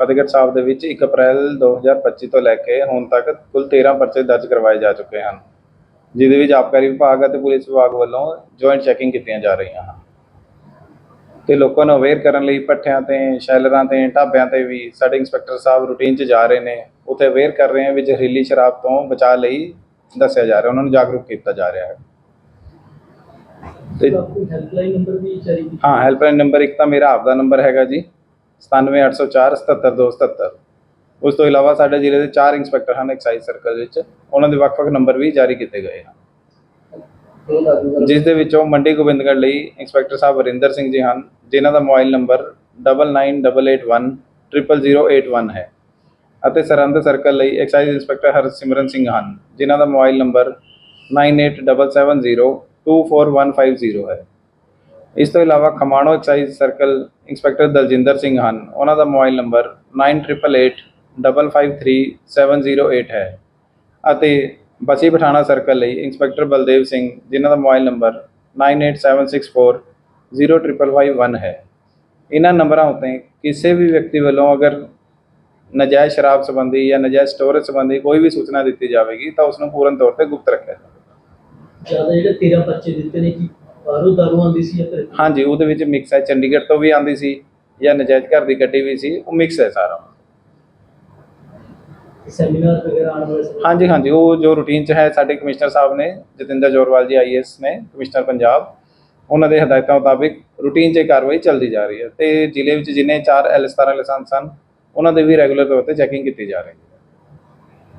ਫਤਿਹਗੜ੍ਹ ਸਾਹਿਬ ਦੇ ਵਿੱਚ 1 ਅਪ੍ਰੈਲ 2025 ਤੋਂ ਲੈ ਕੇ ਹੁਣ ਤੱਕ ਕੁੱਲ 13 ਪਰਚੇ ਦਰਜ ਕਰਵਾਏ ਜਾ ਚੁੱਕੇ ਹਨ ਜਿਹਦੇ ਵਿੱਚ ਆਬਕਾਰੀ ਵਿਭਾਗ ਅਤੇ ਪੁਲਿਸ ਵਿਭਾਗ ਵੱਲੋਂ ਜੁਆਇੰਟ ਚੈਕਿੰਗ ਕੀਤੀਆਂ ਜਾ ਰਹੀਆਂ ਹਨ। ਤੇ ਲੋਕਾਂ ਨੂੰ ਅਵੇਅਰ ਕਰਨ ਲਈ ਪੱਠਿਆਂ ਤੇ ਸ਼ੈਲਰਾਂ ਤੇ ਢਾਬਿਆਂ ਤੇ ਵੀ ਸਾਡੇ ਇੰਸਪੈਕਟਰ ਸਾਹਿਬ ਰੂਟੀਨ 'ਚ ਜਾ ਰਹੇ ਨੇ। ਉੱਥੇ ਅਵੇਅਰ ਕਰ ਰਹੇ ਹਨ ਵੀ ਜ਼ਹਿਰੀਲੀ ਸ਼ਰਾਬ ਤੋਂ ਬਚਾਅ ਲਈ ਦੱਸਿਆ ਜਾ ਰਿਹਾ ਉਹਨਾਂ ਨੂੰ ਜਾਗਰੂਕ ਕੀਤਾ ਜਾ ਰਿਹਾ ਹੈ। ਤੇ ਹੈਲਪਲਾਈਨ ਨੰਬਰ ਵੀ ਕੀਤਾ ਹਾਂ ਹੈਲਪਲਾਈਨ ਨੰਬਰ ਇੱਕ ਤਾਂ ਮੇਰਾ ਆਪ ਦਾ ਨੰਬਰ ਹੈਗਾ ਜੀ। 97804 77277 ਉਸ ਤੋਂ ਇਲਾਵਾ ਸਾਡੇ ਜ਼ਿਲ੍ਹੇ ਦੇ ਚਾਰ ਇੰਸਪੈਕਟਰ ਹਨ ਐਕਸਾਈਜ਼ ਸਰਕਲ ਵਿੱਚ। ਉਹਨਾਂ ਦੇ ਵੱਖ-ਵੱਖ ਨੰਬਰ ਵੀ ਜਾਰੀ ਕੀਤੇ ਗਏ ਹਨ। ਜਿਸ ਦੇ ਵਿੱਚੋਂ ਮੰਡੀ ਗੋਬਿੰਦਗੜ੍ਹ ਲਈ ਇੰਸਪੈਕਟਰ ਸਾਹਿਬ ਵਰਿੰਦਰ ਸਿੰਘ ਜੀ ਹਨ। ਜਿਨ੍ਹਾਂ ਦਾ ਮੋਬਾਈਲ ਨੰਬਰ 9988100081 ਹੈ। ਅਤੇ ਸਰਹੰਦ ਸਰਕਲ ਲਈ ਐਕਸਾਈਜ਼ ਇੰਸਪੈਕਟਰ ਹਰਸਿਮਰਨ ਸਿੰਘ ਹਨ। ਜਿਨ੍ਹਾਂ ਦਾ ਮੋਬਾਈਲ ਨੰਬਰ 9877024150 ਹੈ। ਇਸ ਤੋਂ ਇਲਾਵਾ Khamano excise circle inspector Daljinder Singh ਹਨ। ਉਹਨਾਂ ਦਾ ਮੋਬਾਈਲ ਨੰਬਰ 9888553708 ਹੈ। ਅਤੇ ਬਸੀ ਪਠਾਣਾ ਸਰਕਲ ਲਈ ਇੰਸਪੈਕਟਰ ਬਲਦੇਵ ਸਿੰਘ, ਜਿਨ੍ਹਾਂ ਦਾ ਮੋਬਾਈਲ ਨੰਬਰ 9876405551 ਹੈ। ਇਹਨਾਂ ਨੰਬਰਾਂ ਉੱਤੇ ਕਿਸੇ ਵੀ ਵਿਅਕਤੀ ਵੱਲੋਂ ਅਗਰ ਨਜਾਇਜ਼ ਸ਼ਰਾਬ ਸੰਬੰਧੀ ਜਾਂ ਨਜਾਇਜ਼ ਸਟੋਰੇਜ ਸੰਬੰਧੀ ਕੋਈ ਵੀ ਸੂਚਨਾ ਦਿੱਤੀ ਜਾਵੇਗੀ, ਤਾਂ ਉਸ ਨੂੰ ਪੂਰਨ ਤੌਰ ਤੇ ਗੁਪਤ ਰੱਖਿਆ ਜਾਵੇ ਜ਼ਿਆਦਾ ਜਿਹੜੇ 13 ਪਰਚੇ ਦਿੱਤੇ ਨੇ, ਕਿ ਬਾਹਰੋਂ ਦਾਰੂ ਆਉਂਦੀ ਸੀ ਜਾਂ ਫਿਰ ਹਾਂਜੀ ਉਹਦੇ ਵਿੱਚ ਮਿਕਸ ਹੈ। ਚੰਡੀਗੜ੍ਹ ਤੋਂ ਵੀ ਆਂਦੀ ਸੀ ਜਾਂ ਨਜਾਇਜ਼ ਘਰ ਦੀ ਗੱਡੀ ਵੀ ਸੀ ਉਹ ਮਿਕਸ ਹੈ ਸਾਰਾ। ਸੈਮੀਨਾਰ ਵਗੈਰਾ ਆਉਣ ਵਾਲੇ ਸਮੇਂ ਹਾਂਜੀ ਹਾਂਜੀ ਉਹ ਜੋ ਰੂਟੀਨ ਚ ਹੈ ਸਾਡੇ ਕਮਿਸ਼ਨਰ ਸਾਹਿਬ ਨੇ ਜਤਿੰਦਰ ਜੋਰਵਾਲ ਜੀ ਆਈਐਸ ਨੇ ਕਮਿਸ਼ਨਰ ਪੰਜਾਬ ਉਹਨਾਂ ਦੇ ਹਦਾਇਤਾਂ ਮੁਤਾਬਿਕ ਰੂਟੀਨ 'ਚ ਇਹ ਕਾਰਵਾਈ ਚੱਲਦੀ ਜਾ ਰਹੀ ਹੈ। ਤੇ ਜ਼ਿਲ੍ਹੇ ਵਿੱਚ ਜਿੰਨੇ ਚਾਰ ਐਲ 17 ਲਾਇਸੈਂਸ ਹਨ ਉਹਨਾਂ ਦੇ ਵੀ ਰੈਗੂਲਰ ਤੌਰ ਤੇ ਚੈਕਿੰਗ ਕੀਤੀ ਜਾ ਰਹੀ ਹੈ।